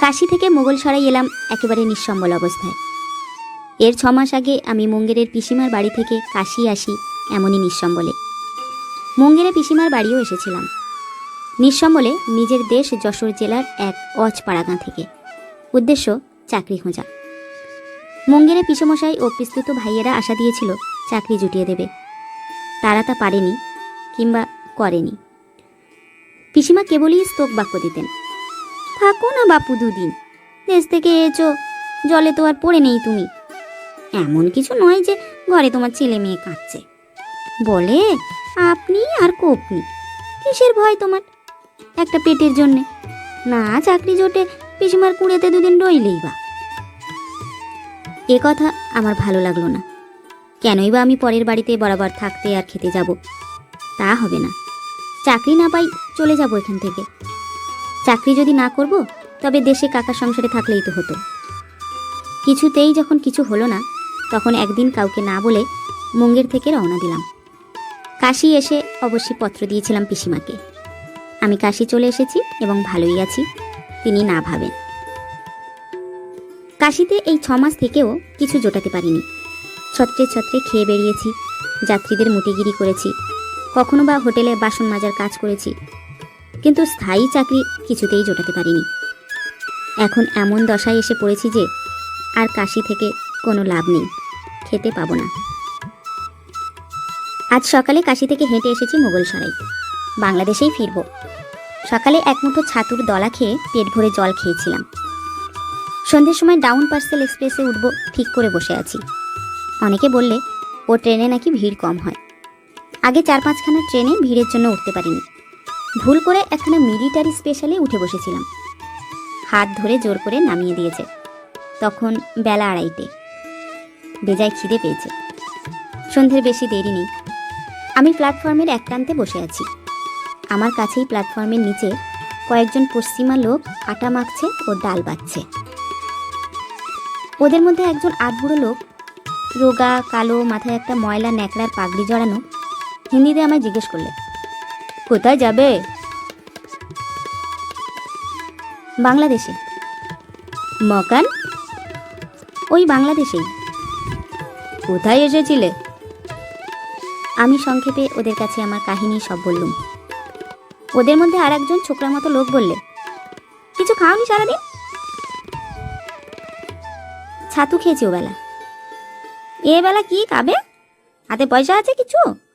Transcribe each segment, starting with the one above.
কাশি থেকে মোগল সরাই এলাম একেবারে নিঃসম্বল অবস্থায়। এর ছ মাস আগে আমি মুঙ্গেরের পিসিমার বাড়ি থেকে কাশি আসি এমনই নিঃসম্বলে। মুঙ্গেরে পিসিমার বাড়িও এসেছিলাম। নিঃসম্বলে নিজের দেশ যশোর জেলার এক অজপাড়াগাঁ থেকে। উদ্দেশ্য, চাকরি খোঁজা। মুঙ্গেরে পিসমশাই ও পিস্তুত ভাইয়েরা আশা দিয়েছিল চাকরি জুটিয়ে দেবে। তারা তা পারেনি কিংবা করেনি। পিসিমা কেবলই স্তোক বাক্য দিতেন। থাকো না বাপু দুদিন, দেশ থেকে এসো জলে তো আর পড়ে নেই তুমি। এমন কিছু নয় যে ঘরে তোমার ছেলে মেয়ে কাঁদছে। বলে, আপনি আর কোপনি, কিসের ভয় তোমার? একটা পেটের জন্যে। না চাকরি জোটে পিসিমার কুড়েতে দুদিন রইলেই বা। এ কথা আমার ভালো লাগল না। কেনই বা আমি পরের বাড়িতে বরাবর থাকতে আর খেতে যাব, তা হবে না। চাকরি না পাই চলে যাব এখান থেকে। চাকরি যদি না করব, তবে দেশে কাকা সংসারে থাকলেই তো হতো। কিছুতেই যখন কিছু হলো না, তখন একদিন কাউকে না বলে মুঙ্গের থেকে রওনা দিলাম। কাশি এসে অবশ্যই পত্র দিয়েছিলাম পিসিমাকে। আমি কাশি চলে এসেছি এবং ভালোই আছি, তিনি না ভাবেন। কাশিতে এই ছ মাস থেকেও কিছু জোটাতে পারিনি। ছত্রে ছত্রে খেয়ে বেরিয়েছি, যাত্রীদের মুটিগিরি করেছি কখনো বা হোটেলে বাসন মাজার কাজ করেছি, কিন্তু স্থায়ী চাকরি কিছুতেই জোটাতে পারিনি। এখন এমন দশায় এসে পড়েছি যে আর কাশি থেকে কোনো লাভ নেই, খেতে পাবো না। আজ সকালে কাশি থেকে হেঁটে এসেছি মোগল সরাই। বাংলাদেশেই ফিরব। সকালে এক মুঠো ছাতুর দলা খেয়ে পেট ভরে জল খেয়েছিলাম। সন্ধ্যের সময় ডাউন পার্সেল এক্সপ্রেসে উঠব, ঠিক করে বসে আছি। অনেকে বললে, ও ট্রেনে নাকি ভিড় কম হয়। আগে চার পাঁচখানা ট্রেনে ভিড়ের জন্য উঠতে পারিনি। ভুল করে একখানা মিলিটারি স্পেশালে উঠে বসেছিলাম। হাত ধরে জোর করে নামিয়ে দিয়েছে। তখন বেলা আড়াইটে। বেজায় খিদে পেয়েছে। সন্ধ্যের বেশি দেরি নেই। আমি প্ল্যাটফর্মের এক প্রান্তে বসে আছি। আমার কাছেই প্ল্যাটফর্মের নিচে কয়েকজন পশ্চিমা লোক আটা মাখছে ও ডাল বাচ্ছে ওদের মধ্যে একজন আধবুড়ো লোক রোগা, কালো, মাথায় একটা ময়লা ন্যাকড়ার পাগড়ি জড়ানো হিন্দিতে আমায় জিজ্ঞেস করলে। কোথায় যাবে? বাংলাদেশে। মকান? ওই বাংলাদেশেই। কোথায় এসেছিলে? আমি সংক্ষেপে ওদের কাছে আমার কাহিনী সব বললুম। ওদের মধ্যে আর একজন ছোকরার মতো লোক বললে, কিছু খাওনি সারাদিন? ছাতু খেয়েছি ও বেলা এ বেলা কি খাবে? হাতে পয়সা আছে কিছু?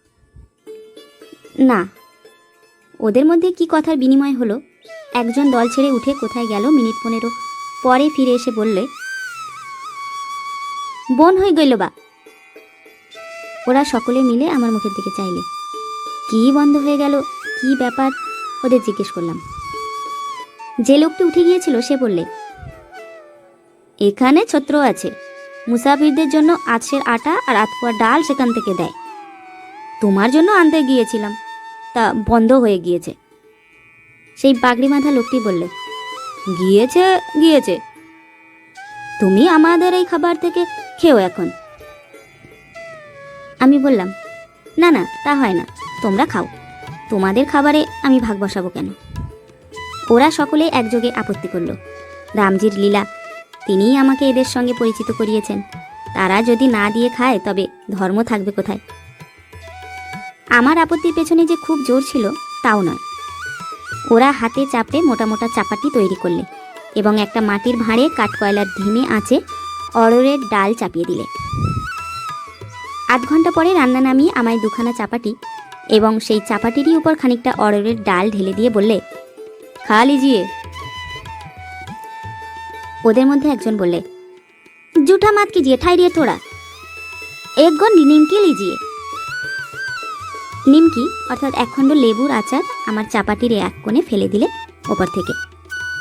না। ওদের মধ্যে কি কথার বিনিময় হলো? একজন দল ছেড়ে উঠে কোথায় গেল মিনিট পনেরো পরে ফিরে এসে বললে, বোন হয়ে গেল বা? ওরা সকলে মিলে আমার মুখের দিকে চাইলে। কি বন্ধ হয়ে গেল? কি ব্যাপার? ওদের জিজ্ঞেস করলাম। যে লোকটি উঠে গিয়েছিল সে বললে, এখানে ছত্র আছে। মুসাফিরদের জন্য আঁচের আটা আর আতপোয়া ডাল সেখান থেকে দেয়। তোমার জন্য আনতে গিয়েছিলাম। তা বন্ধ হয়ে গিয়েছে। সেই পাগড়ি মাথা লোকটি বললে, গিয়েছে গিয়েছে। তুমি আমাদের এই খাবার থেকে খেও এখন। আমি বললাম, না না, তা হয় না, তোমরা খাও। তোমাদের খাবারে আমি ভাগ বসাবো কেন? ওরা সকলে একযোগে আপত্তি করল। রামজির লীলা, তিনিই আমাকে এদের সঙ্গে পরিচিত করিয়েছেন। তারা যদি না দিয়ে খায়, তবে ধর্ম থাকবে কোথায়? আমার আপত্তির পেছনে যে খুব জোর ছিল, তাও নয়। ওরা হাতে চাপড়ে মোটা মোটা চাপাটি তৈরি করলে এবং একটা মাটির ভাঁড়ে কাঠকয়লার ধিমে আঁচে অড়রের ডাল চাপিয়ে দিলে। আধ ঘণ্টা পরে রান্না নামিয়ে আমায় দুখানা চাপাটি এবং সেই চাপাটিরই উপর খানিকটা অড়রের ডাল ঢেলে দিয়ে বললে খা লিজিয়ে ওদের মধ্যে একজন বললে জুঠা মাত কিজিয়ে ঠাইরিয়ে থোড়া এক গন নিমকি লিজিয়ে নিমকি, অর্থাৎ একখণ্ড লেবুর আচার আমার চাপাটির এক কোণে ফেলে দিলে ওপর থেকে।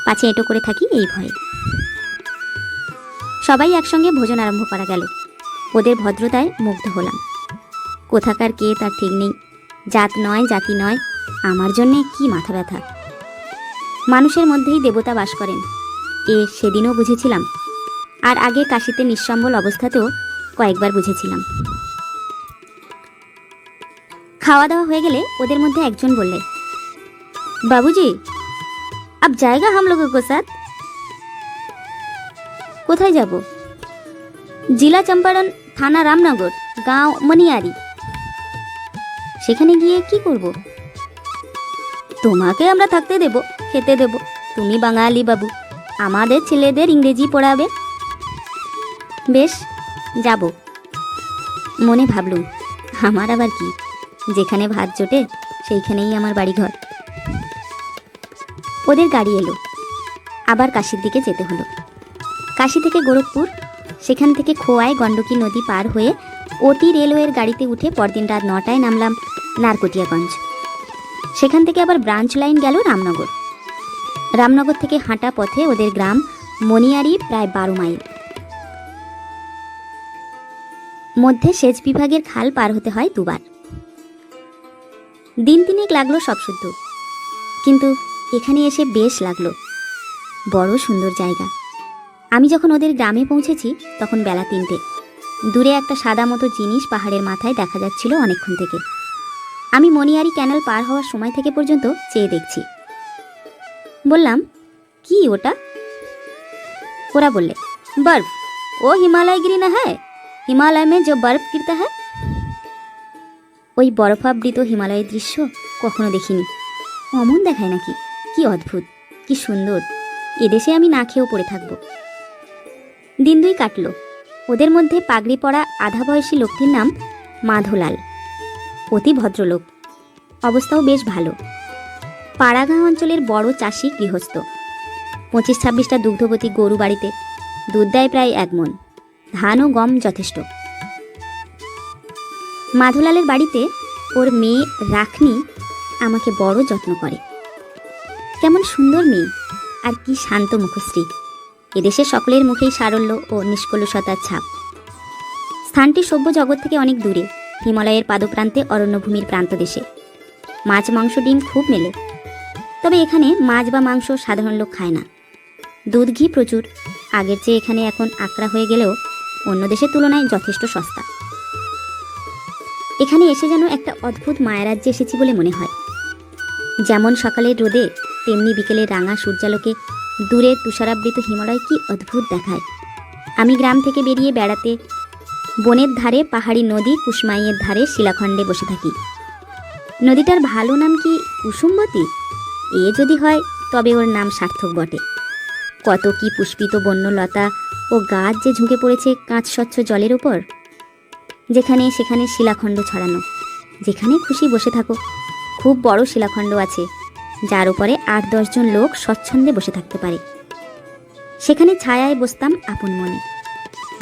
পাছে এঁটো করে থাকি এই ভয়ে। সবাই একসঙ্গে ভোজন আরম্ভ করা গেল। ওদের ভদ্রতায় মুগ্ধ হলাম। কোথাকার কে তার ঠিক নেই। জাত নয়, জাতি নয়, আমার জন্যে কি মাথা ব্যথা। মানুষের মধ্যেই দেবতা বাস করেন। এ সেদিনও বুঝেছিলাম। আর আগে কাশিতে নিঃসম্বল অবস্থাতেও কয়েকবার বুঝেছিলাম। খাওয়া দাওয়া হয়ে গেলে ওদের মধ্যে একজন বললে, বাবুজি, আপ জায়গা হাম লোক কোথায় যাব? জেলা চম্পারণ থানা রামনগর, গাঁও মনিয়ারি। সেখানে গিয়ে কি করব? তোমাকে আমরা থাকতে দেব, খেতে দেব। তুমি বাঙালি বাবু, আমাদের ছেলেদের ইংরেজি পড়াবে। বেশ, যাব। মনে ভাবলুম, আমার আবার কি? যেখানে ভাত জোটে, সেইখানেই আমার বাড়িঘর। ওদের গাড়ি এলো। আবার কাশির দিকে যেতে হলো। কাশি থেকে গোরখপুর, সেখান থেকে খোয়াই গণ্ডকী নদী পার হয়ে অতি রেলওয়ের গাড়িতে উঠে পরদিন রাত নটায় নামলাম নারকটিয়াগঞ্জ। সেখান থেকে আবার ব্রাঞ্চ লাইন গেল রামনগর। রামনগর থেকে হাঁটা পথে ওদের গ্রাম মনিয়ারি প্রায় বারো মাইল। মধ্যে সেচ বিভাগের খাল পার হতে হয় দুবার। দিন তিনেক লাগল সব শুদ্ধ। কিন্তু এখানে এসে বেশ লাগল। বড় সুন্দর জায়গা। আমি যখন ওদের গ্রামে পৌঁছেছি, তখন বেলা তিনটে। দূরে একটা সাদা মতো জিনিস পাহাড়ের মাথায় দেখা যাচ্ছিল অনেকক্ষণ থেকে। আমি মনিয়ারি ক্যানাল পার হওয়ার সময় থেকে পর্যন্ত চেয়ে দেখছি। বললাম, কি ওটা? ওরা বললে, বরফ। ও হিমালয় হিমালয়গিরি না হ্যাঁ হিমালয় মে যে বরফ গিরতা হ্যায়? ওই বরফাবৃত হিমালয়ের দৃশ্য কখনো দেখিনি। অমন দেখায় নাকি? কি অদ্ভুত, কি সুন্দর। এদেশে আমি না খেয়েও পড়ে থাকব। দিন দুই কাটলো। ওদের মধ্যে পাগড়ি পরা আধা বয়সী লোকটির নাম মাধোলাল। অতি ভদ্রলোক। অবস্থাও বেশ ভালো। পাড়াগাঁ অঞ্চলের বড় চাষি গৃহস্থ। পঁচিশ ছাব্বিশটা দুগ্ধবতী গরু বাড়িতে। দুধ দেয় প্রায় এক মন। ধান ও গম যথেষ্ট। মাধোলালের বাড়িতে ওর মেয়ে রাখনি আমাকে বড় যত্ন করে। কেমন সুন্দর মেয়ে, আর কি শান্ত মুখশ্রী। এদেশে সকলের মুখেই সারল্য ও নিষ্কলুষতার ছাপ। স্থানটি সভ্য জগৎ থেকে অনেক দূরে, হিমালয়ের পাদপ্রান্তে অরণ্যভূমির প্রান্ত দেশে। মাছ, মাংস, ডিম খুব মেলে। তবে এখানে মাছ বা মাংস সাধারণ লোক খায় না। দুধ, ঘি প্রচুর। আগের চেয়ে এখানে এখন আকড়া হয়ে গেলেও অন্য দেশের তুলনায় যথেষ্ট সস্তা। এখানে এসে যেন একটা অদ্ভুত মায়ারাজ্যে এসেছি বলে মনে হয়। যেমন সকালের রোদে, তেমনি বিকেলে রাঙা সূর্যালোকে দূরের তুষারাবৃত হিমালয় কি অদ্ভুত দেখায়। আমি গ্রাম থেকে বেরিয়ে বেড়াতে বনের ধারে, পাহাড়ি নদী, কুসমাইয়ের ধারে শিলাখণ্ডে বসে থাকি। নদীটার ভালো নাম কি কুসুমবতী? এ যদি হয়, তবে ওর নাম সার্থক বটে। কত কি পুষ্পিত বন্যলতা ও গাছ যে ঝুঁকে পড়েছে কাঁচ স্বচ্ছ জলের উপর। যেখানে সেখানে শিলাখণ্ড ছড়ানো। যেখানে খুশি বসে থাকো। খুব বড় শিলাখণ্ড আছে, যার উপরে আট দশজন লোক স্বচ্ছন্দে বসে থাকতে পারে। সেখানে ছায়ায় বসতাম আপন মনে।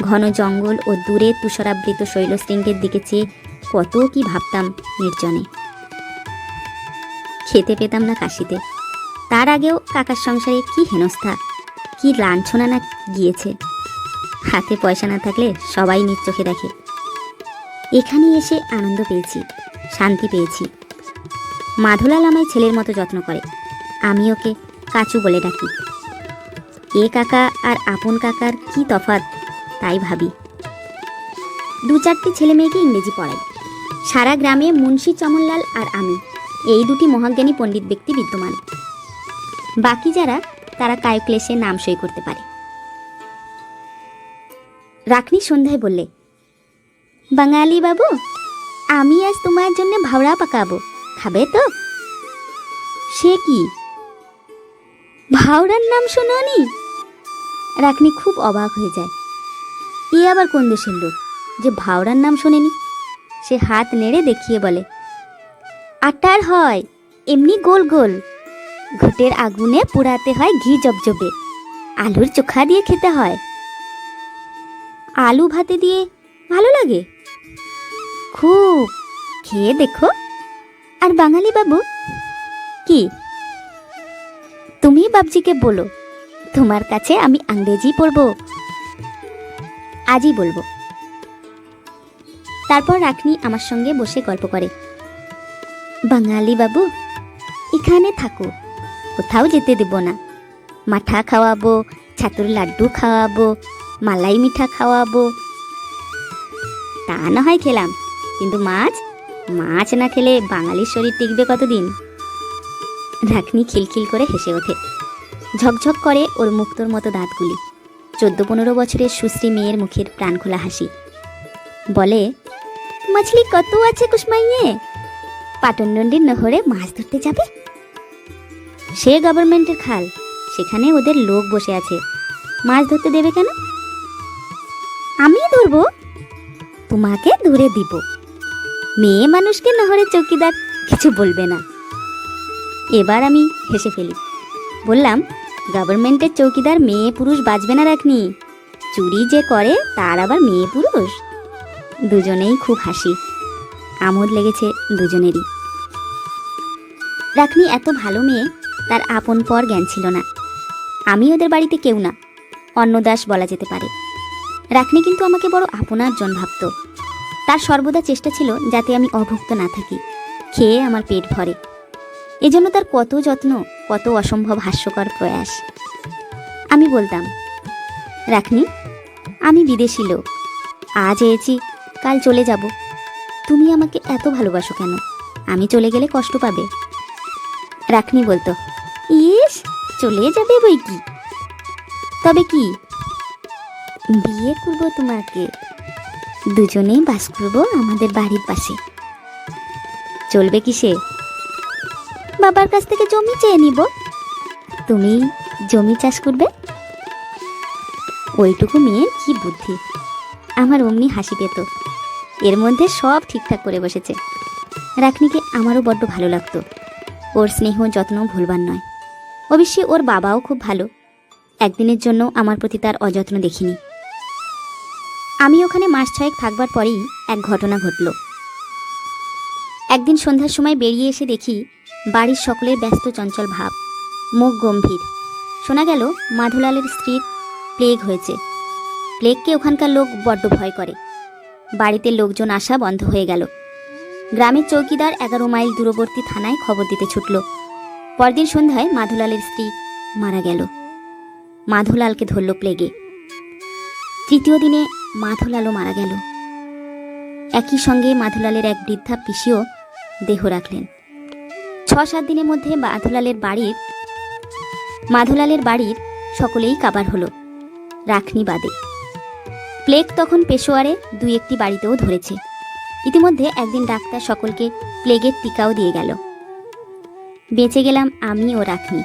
ঘন জঙ্গল ও দূরে তুষারাবৃত শৈলশৃঙ্গের দিকে চেয়ে কত কি ভাবতাম নির্জনে। খেতে পেতাম না কাশিতে। তার আগেও কাকার সংসারে কি হেনস্থা, কি লাঞ্ছনা না গিয়েছে। হাতে পয়সা না থাকলে সবাই নিজ চোখে দেখে। এখানে এসে আনন্দ পেয়েছি, শান্তি পেয়েছি। মাধুলাল আমায় ছেলের মতো যত্ন করে, আমি ওকে কাচু বলে ডাকি। এ কাকা আর আপন কাকার কি তফাৎ, তাই ভাবি। দু চারটি ছেলে মেয়েকে ইংরেজি পড়াই। সারা গ্রামে মুন্সি, চমনলাল আর আমি, এই দুটি মহাজ্ঞানী পণ্ডিত ব্যক্তি বিদ্যমান। বাকি যারা, তারা কায়ক্লেশে নাম সই করতে পারে। রাখনি সন্ধ্যায় বললে বাঙালি বাবু, আমি আজ তোমার জন্য ভাওড়া পাকাবো, খাবে তো? সে কি? ভাওড়ার নাম শোনি রাখনি খুব অবাক হয়ে যায়। এ আবার কোন দেশের লোক যে ভাওড়ার নাম শোনেনি? সে হাত নেড়ে দেখিয়ে বলে, আটার হয়, এমনি গোল গোল। ঘুটের আগুনে পোড়াতে হয় ঘি জবজবে, আলুর চোখা দিয়ে খেতে হয়। আলু ভাতে দিয়ে ভালো লাগে? খুব খেয়ে দেখো। আর বাঙালি বাবু, কি? তুমি বাবজিকে বলো, তোমার কাছে আমি ইংরেজি পড়ব, আজই বলব। তারপর রাখনি আমার সঙ্গে বসে গল্প করে। বাঙালি বাবু, এখানে থাকো, কোথাও যেতে দেব না। মাঠা খাওয়াবো, ছাতুর লাড্ডু খাওয়াবো, মালাই মিঠা খাওয়াবো। তা না হয় খেলাম। কিন্তু মাছ? মাছ না খেলে বাঙালির শরীর টিকবে কতদিন? রাখনি খিলখিল করে হেসে ওঠে। ঝকঝক করে ওর মুক্তোর মতো দাঁতগুলি। চোদ্দ পনেরো বছরের সুশ্রী মেয়ের মুখের প্রাণখোলা হাসি। বলে, মাছলি, কত আছে কুসমাইয়ে? পাটনডন্ডির নহরে মাছ ধরতে যাবে? সে গভর্নমেন্টের খাল। সেখানে ওদের লোক বসে আছে। মাছ ধরতে দেবে কেন? আমি ধরবো। তোমাকে ধরে দিব। মেয়ে মানুষকে নহরে চৌকিদার কিছু বলবে না। এবার আমি হেসে ফেলি। বললাম গভর্নমেন্টের চৌকিদার মেয়ে পুরুষ বাঁচবে না রাখনি চুরি যে করে, তার আবার মেয়ে পুরুষ? দুজনেই খুব হাসি। আমোদ লেগেছে দুজনেরই। রাখনি এত ভালো মেয়ে, তার আপন পর জ্ঞান ছিল না। আমি ওদের বাড়িতে কেউ না, অন্নদাস বলা যেতে পারে। রাখনি কিন্তু আমাকে বড় আপনার জন ভাবত। তার সর্বদা চেষ্টা ছিল যাতে আমি অভুক্ত না থাকি, খেয়ে আমার পেট ভরে। এজন্য তার কত যত্ন, কত অসম্ভব হাস্যকর প্রয়াস। আমি বলতাম, রাখনি, আমি বিদেশি লোক। আজ এসেছি, কাল চলে যাব। তুমি আমাকে এত ভালোবাসো কেন? আমি চলে গেলে কষ্ট পাবে। রাখনি বলতো, ইস, চলে যাবে বই কি? তবে কি? বিয়ে করব তোমাকে। দুজনেই বাস করব আমাদের বাড়ির পাশে। চলবে কিসে? বাবার কাছ থেকে জমি চেয়ে নিব। তুমি জমি চাষ করবে? ওইটুকু মেয়ের কি বুদ্ধি? আমার অমনি হাসি পেত। এর মধ্যে সব ঠিকঠাক করে বসেছে। রাখনিকে আমারও বড্ড ভালো লাগতো। ওর স্নেহ যত্ন ভুলবার নয়। অবশ্যই ওর বাবাও খুব ভালো। একদিনের জন্য আমার প্রতি তার অযত্ন দেখিনি। আমি ওখানে মাস ছয়েক থাকবার পরেই এক ঘটনা ঘটল। একদিন সন্ধ্যার সময় বেরিয়ে এসে দেখি বাড়ির সকলের ব্যস্ত চঞ্চল ভাব, মুখ গম্ভীর। শোনা গেল মাধুলালের স্ত্রীর প্লেগ হয়েছে। প্লেগকে ওখানকার লোক বড্ড ভয় করে। বাড়িতে লোকজন আসা বন্ধ হয়ে গেল। গ্রামের চৌকিদার এগারো মাইল দূরবর্তী থানায় খবর দিতে ছুটল। পরদিন সন্ধ্যায় মাধুলালের স্ত্রী মারা গেল। মাধুলালকে ধরল প্লেগে। তৃতীয় দিনে মাধুলালও মারা গেল। একই সঙ্গে মাধুলালের এক বৃদ্ধা পিসিও দেহ রাখলেন। ছ সাত দিনের মধ্যে মাধুলালের বাড়ির মাধুলালের বাড়ির সকলেই কাবার হলো, রাখনি বাদে। প্লেগ তখন পেশোয়ারে দুই একটি বাড়িতেও ধরেছে। ইতিমধ্যে একদিন ডাক্তার সকলকে প্লেগের টিকাও দিয়ে গেল। বেঁচে গেলাম আমি ও রাখনি।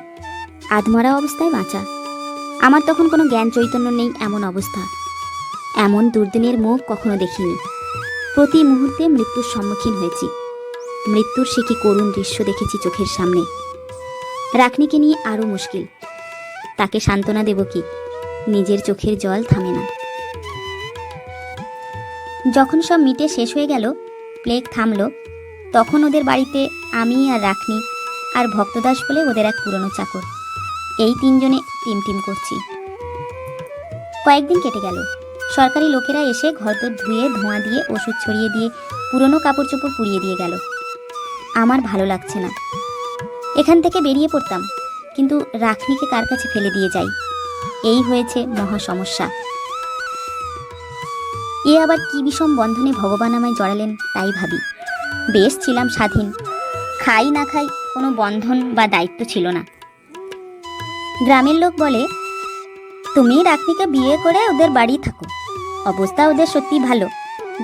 আধমরা অবস্থায় বাঁচা। আমার তখন কোনো জ্ঞান চৈতন্য নেই এমন অবস্থা। এমন দুর্দিনের মুখ কখনো দেখিনি। প্রতি মুহূর্তে মৃত্যুর সম্মুখীন হয়েছি। মৃত্যুর সে কি করুণ দৃশ্য দেখেছি চোখের সামনে। রাখনিকে নিয়ে আরও মুশকিল। তাকে সান্ত্বনা দেব কি? নিজের চোখের জল থামে না। যখন সব মিটে শেষ হয়ে গেল, প্লেগ থামলো, তখন ওদের বাড়িতে আমি আর রাখনি আর ভক্তদাস বলে ওদের এক পুরনো চাকর। এই তিনজনে টিম টিম করছি। কয়েকদিন কেটে গেল। সরকারি লোকেরা এসে ঘরদোর ধুয়ে, ধোঁয়া দিয়ে, ওষুধ ছড়িয়ে দিয়ে, পুরনো কাপড় চোপড় পুড়িয়ে দিয়ে গেল। আমার ভালো লাগছে না। এখান থেকে বেরিয়ে পড়তাম, কিন্তু রাখনিকে কার কাছে ফেলে দিয়ে যাই? এই হয়েছে মহা সমস্যা। এ আবার কি বিষম বন্ধনে ভগবান আমায় জড়ালেন তাই ভাবি। বেশ ছিলাম স্বাধীন। খাই না খাই কোনো বন্ধন বা দায়িত্ব ছিল না। গ্রামের লোক বলে তুমি রাখনিকে বিয়ে করে ওদের বাড়ি থাকো। অবস্থা ওদের সত্যি ভালো।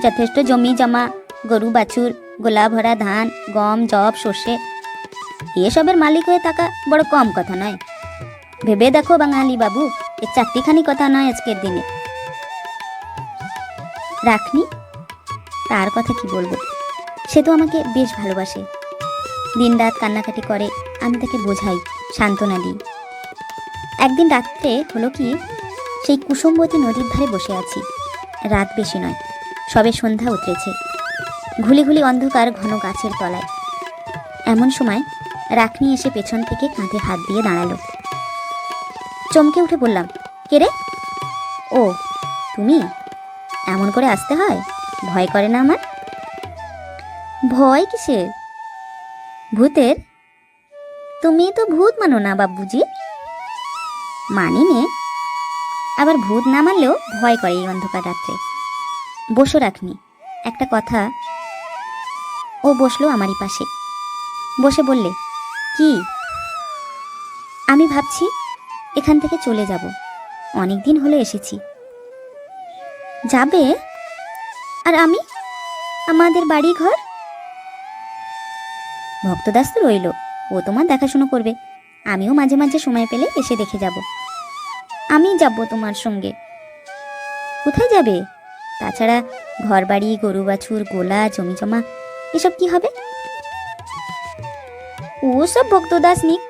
যথেষ্ট জমি জমা, গরু বাছুর, গোলা ভরা ধান, গম জব সর্ষে। এসবের মালিক হয়ে থাকা বড় কম কথা নয়। ভেবে দেখো বাঙালি বাবু, এ চারটিখানি কথা নয় আজকের দিনে। রাখনি, তার কথা কি বলব? সে তো আমাকে বেশ ভালোবাসে। দিন রাত কান্নাকাটি করে, আমি তাকে বোঝাই, সান্ত্বনা দিই। একদিন রাত্রে হলো কি সেই কুসুমবতী নদীর ধারে বসে আছি। রাত বেশি নয়, সবে সন্ধ্যা উতরেছে ঘুলি ঘুলি অন্ধকার ঘন গাছের তলায়। এমন সময় রাখনি এসে পেছন থেকে কাঁধে হাত দিয়ে দাঁড়াল। চমকে উঠে বললাম, কে রে? ও, তুমি? এমন করে আসতে হয়? ভয় করে না আমার? ভয় কিসের? ভূতের? তুমি তো ভূত মানো না বাবুজি। মানি নে। আবার ভূত না মানলেও ভয় করে এই অন্ধকার রাত্রে। বসো রাখনি একটা কথা। ও বসল আমারই পাশে। বসে বললে, কি? আমি ভাবছি এখান থেকে চলে যাব। অনেক দিন হলো এসেছি। যাবে? আর আমি? আমাদের বাড়ি ঘর ভক্তদাস তো রইল। ও তোমার দেখাশুনো করবে। আমিও মাঝে মাঝে সময় পেলে এসে দেখে যাব। আমি যাব তোমার সঙ্গে। কোথায় যাবে? তাছাড়া ঘর বাড়ি গরু বাছুর গোলা জমি জমা এসব কি হবে? ও সব ভক্তদাস নিক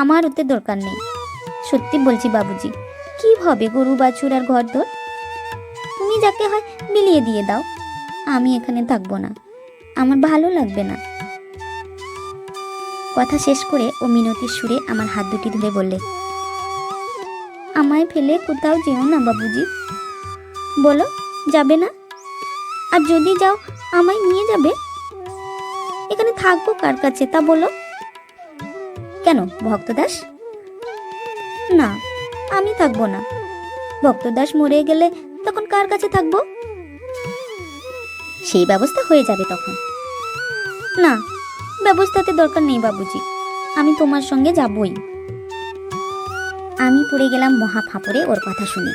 আমার ওতে দরকার নেই। সত্যি বলছি বাবুজি, কি হবে গরু বাছুর আর ঘর দর তুমি যাকে হয় মিলিয়ে দিয়ে দাও, আমি এখানে থাকব না, আমার ভালো লাগবে না। কথা শেষ করে ও মিনতির সুরে আমার হাত দুটি ধরে বললে আমায় ফেলে কোথাও যেও না, বাবুজি। বলো, যাবে না? আর যদি যাও, আমায় নিয়ে যাবে? এখানে থাকব কার কাছে, তা বলো। কেন, ভক্তদাস? না, আমি থাকব না। ভক্তদাস মরে গেলে তখন কার কাছে থাকব? সেই ব্যবস্থা হয়ে যাবে তখন। না, ব্যবস্থাতে দরকার নেই, বাবুজি। আমি তোমার সঙ্গে যাবই। আমি পড়ে গেলাম মহা ফাঁপড়ে ওর কথা শুনে।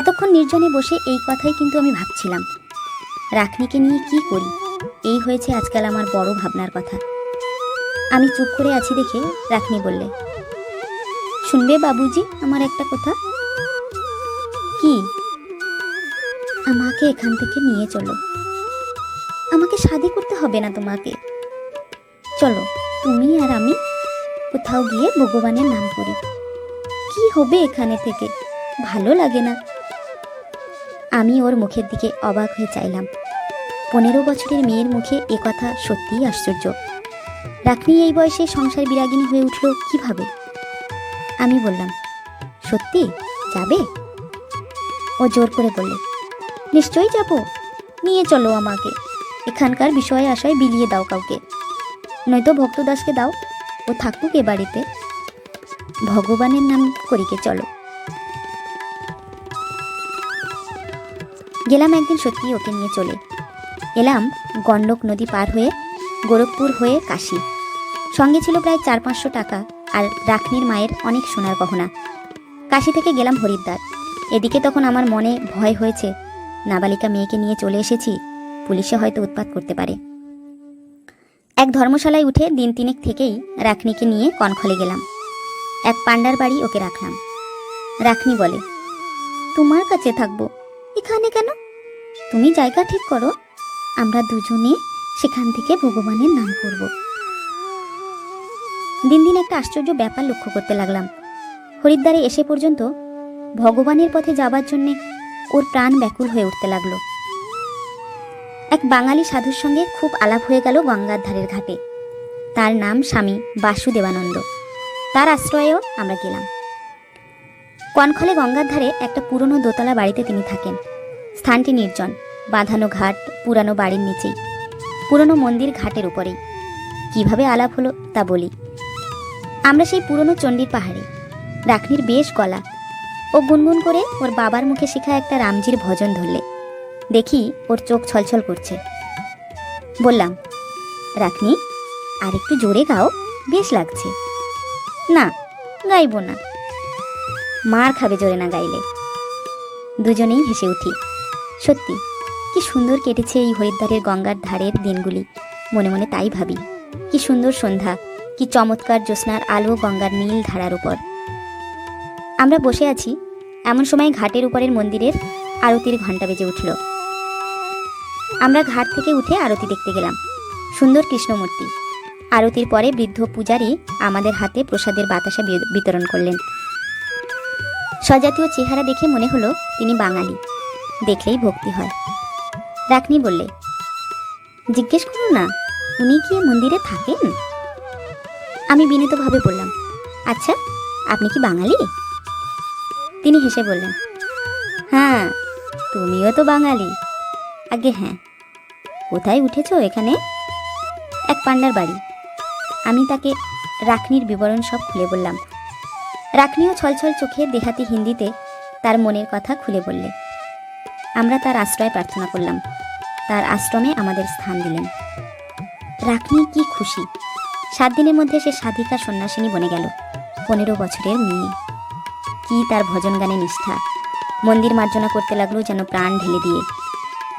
এতক্ষণ নির্জনে বসে এই কথাই কিন্তু আমি ভাবছিলাম। রাখনিকে নিয়ে কি করি? এই হয়েছে আজকাল আমার বড় ভাবনার কথা। আমি চুপ করে আছি দেখে রাখনি বললে, শুনবে বাবুজি আমার একটা কথা? কি? আমাকে এখান থেকে নিয়ে চলো। আমাকে শাদি করতে হবে না তোমাকে। চলো, তুমি আর আমি কোথাও গিয়ে ভগবানের নাম করি। হবে এখানে থেকে? ভালো লাগে না। আমি ওর মুখের দিকে অবাক হয়ে চাইলাম। পনেরো বছরের মেয়ের মুখে এ কথা সত্যিই আশ্চর্য। রাখনি এই বয়সে সংসার বিরাগিনী হয়ে উঠল কীভাবে? আমি বললাম, সত্যি? যাবে? ও জোর করে বললে, নিশ্চয়ই যাব। নিয়ে চলো আমাকে। এখানকার বিষয়ে আশায় বিলিয়ে দাও কাউকে। নয়তো ভক্তদাসকে দাও। ও থাকুক এ বাড়িতে। ভগবানের নাম করিকে চলো। গেলাম একদিন সত্যি ওকে নিয়ে চলে। এলাম গণ্ডক নদী পার হয়ে গোরখপুর হয়ে কাশি। সঙ্গে ছিল প্রায় চার পাঁচশো টাকা আর রাখনির মায়ের অনেক সোনার গহনা। কাশি থেকে গেলাম হরিদ্বার। এদিকে তখন আমার মনে ভয় হয়েছে, নাবালিকা মেয়েকে নিয়ে চলে এসেছি, পুলিশে হয়তো উৎপাত করতে পারে। এক ধর্মশালায় উঠে দিন তিনেক থেকেই রাখনিকে নিয়ে কনখলে গেলাম। এক পান্ডার বাড়ি ওকে রাখলাম। রাখনি বলে, তোমার কাছে থাকব। এখানে কেন? তুমি জায়গা ঠিক করো। আমরা দুজনে সেখান থেকে ভগবানের নাম করব। দিন দিন একটা আশ্চর্য ব্যাপার লক্ষ্য করতে লাগলাম। হরিদ্বারে এসে পর্যন্ত ভগবানের পথে যাবার জন্যে ওর প্রাণ ব্যাকুল হয়ে উঠতে লাগল। এক বাঙালি সাধুর সঙ্গে খুব আলাপ হয়ে গেল গঙ্গার ধারের ঘাটে। তার নাম স্বামী বাসুদেবানন্দ। তার আশ্রয়েও আমরা গেলাম। কনখলে গঙ্গার ধারে একটা পুরনো দোতলা বাড়িতে তিনি থাকেন। স্থানটি নির্জন, বাঁধানো ঘাট, পুরানো বাড়ির নিচেই। পুরনো মন্দির ঘাটের উপরেই। কীভাবে আলাপ হলো তা বলি। আমরা সেই পুরনো চণ্ডীর পাহাড়ে। রাখনির বেশ গলা। ও গুনগুন করে ওর বাবার মুখে শেখা একটা রামজির ভজন ধরলে। দেখি ওর চোখ ছলছল করছে। বললাম, রাখনি আর একটু জোরে গাও, বেশ লাগছে। না, গাইব না। মার খাবে জোরে না গাইলে। দুজনেই হেসে উঠি। সত্যি, কি সুন্দর কেটেছে এই হরিদ্বারের গঙ্গার ধারের দিনগুলি। মনে মনে তাই ভাবি। কি সুন্দর সন্ধ্যা, কি চমৎকার জ্যোৎস্নার আলো গঙ্গার নীল ধারার উপর। আমরা বসে আছি, এমন সময় ঘাটের উপরের মন্দিরের আরতির ঘণ্টা বেজে উঠল। আমরা ঘাট থেকে উঠে আরতি দেখতে গেলাম। সুন্দর কৃষ্ণমূর্তি। আরতির পরে বৃদ্ধ পূজারী আমাদের হাতে প্রসাদের বাতাসা বিতরণ করলেন। স্বজাতীয় চেহারা দেখে মনে হলো তিনি বাঙালি। দেখলেই ভক্তি হয়। রাখনি বললে, জিজ্ঞেস করুন না, উনি কি মন্দিরে থাকেন? আমি বিনীতভাবে বললাম আচ্ছা আপনি কি বাঙালি? তিনি হেসে বললেন হ্যাঁ তুমিও তো বাঙালি। আগে হ্যাঁ। কোথায় উঠেছো এখানে? এক পান্ডার বাড়ি। আমি তাকে রাখনির বিবরণ সব খুলে বললাম। রাখনিও ছলছল চোখে দেহাতি হিন্দিতে তার মনের কথা খুলে বললে। আমরা তার আশ্রয় প্রার্থনা করলাম। তার আশ্রমে আমাদের স্থান দিলেন। রাখনি কি খুশি। সাত দিনের মধ্যে সে সাধিকা সন্ন্যাসিনী বনে গেল। পনেরো বছরের মেয়ে। কি তার ভজন গানে নিষ্ঠা। মন্দির মার্জনা করতে লাগল যেন প্রাণ ঢেলে দিয়ে।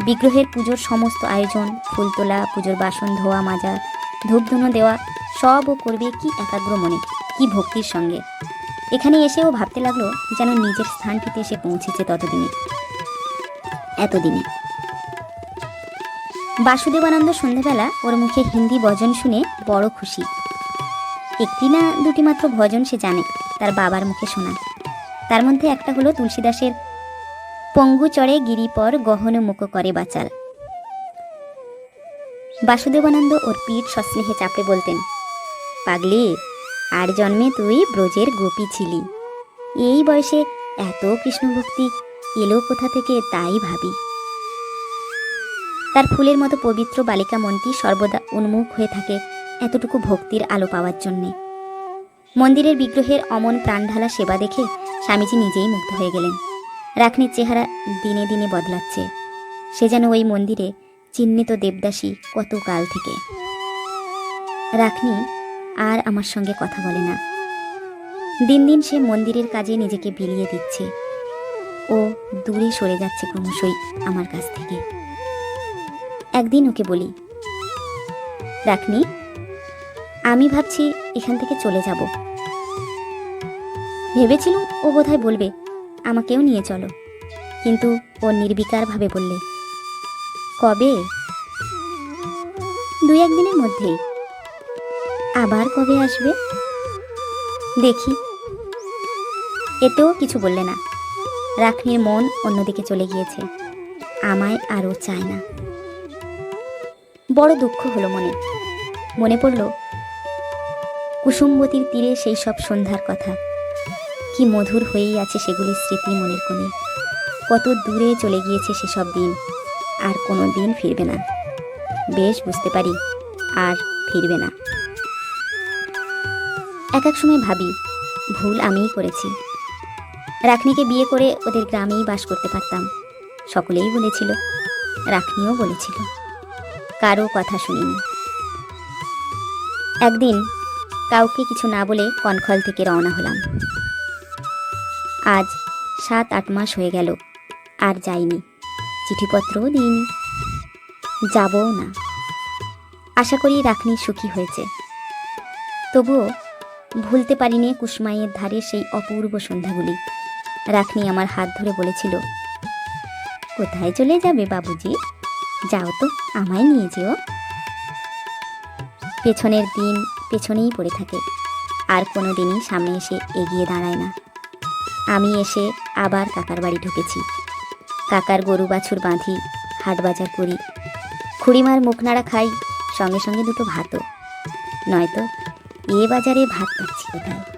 বিগ্রহের পুজোর সমস্ত আয়োজন, ফুল তোলা, পুজোর বাসন, ধোয়া, মাজা, ধূপধুনো দেওয়া সব ও করবে কি একাগ্র মনে, কি ভক্তির সঙ্গে। এখানে এসেও ভাবতে লাগল যেন নিজের স্থানটিতে এসে পৌঁছেছে ততদিনে, এতদিনে। বাসুদেবানন্দ সন্ধেবেলা ওর মুখে হিন্দি ভজন শুনে বড় খুশি। একটি না দুটি মাত্র ভজন সে জানে, তার বাবার মুখে শোনা। তার মধ্যে একটা হলো তুলসীদাসের, পঙ্গু চড়ে গিরিপর গহন মুখ করে বাচাল। বাসুদেবানন্দ ওর পিঠ সস্নেহে চাপড়ে বলতেন পাগলি, আর জন্মে তুই ব্রজের গোপী ছিলি। এই বয়সে এত কৃষ্ণভক্তি এলো কোথা থেকে তাই ভাবি। তার ফুলের মতো পবিত্র বালিকা মনটি সর্বদা উন্মুখ হয়ে থাকে এতটুকু ভক্তির আলো পাওয়ার জন্যে। মন্দিরের বিগ্রহের অমন প্রাণঢালা সেবা দেখে স্বামীজি নিজেই মুগ্ধ হয়ে গেলেন। রাখনির চেহারা দিনে দিনে বদলাচ্ছে। সে যেন ওই মন্দিরে চিহ্নিত দেবদাসী কত কাল থেকে। রাখনি আর আমার সঙ্গে কথা বলে না। দিন দিন সে মন্দিরের কাজে নিজেকে বিলিয়ে দিচ্ছে। ও দূরে সরে যাচ্ছে ক্রমশই আমার কাছ থেকে। একদিন ওকে বলি, রাখনি, আমি ভাবছি এখান থেকে চলে যাব। ভেবেছিলাম ও বোধহয় বলবে, আমাকেও নিয়ে চলো। কিন্তু ও নির্বিকারভাবে বললে, কবে? দুই একদিনের মধ্যেই। আবার কবে আসবে? দেখি। এতেও কিছু বললে না। রাখনির মন অন্যদিকে চলে গিয়েছে। আমায় আরও চায় না। বড় দুঃখ হলো মনে। মনে পড়ল, কুসুমবতীর তীরে সেই সব সন্ধ্যার কথা। কি মধুর হয়েই আছে সেগুলির স্মৃতি মনের কোণে। কত দূরে চলে গিয়েছে সেসব দিন। আর কোনো দিন ফিরবে না। বেশ, বুঝতে পারি। আর ফিরবে না। এক এক সময় ভাবি, ভুল আমিই করেছি। রাখনিকে বিয়ে করে ওদের গ্রামেই বাস করতে পারতাম। সকলেই বলেছিল, রাখনিও বলেছিল। কারও কথা শুনিনি। একদিন কাউকে কিছু না বলে কনখল থেকে রওনা হলাম। আজ সাত, আট মাস হয়ে গেল, আর যাইনি। চিঠিপত্রও দিইনি। যাবও না। আশা করি রাখনি সুখী হয়েছে। তবুও ভুলতে পারিনি কুসমাইয়ের ধারে সেই অপূর্ব সন্ধ্যাগুলি। রাখনি আমার হাত ধরে বলেছিল, কোথায় চলে যাবে বাবুজি? যাও তো, আমায় নিয়ে যেও। পেছনের দিন পেছনেই পড়ে থাকে, আর কোনো দিনই সামনে এসে এগিয়ে দাঁড়ায় না। আমি এসে আবার কাকার বাড়ি ঢুকেছি। কাকার গরু বাছুর বাঁধি, হাট বাজার করি। খুড়িমার মুখ নাড়া খাই, সঙ্গে সঙ্গে দুটো ভাতও। নয়তো এ বাজারে ভাত পাচ্ছি কোথায়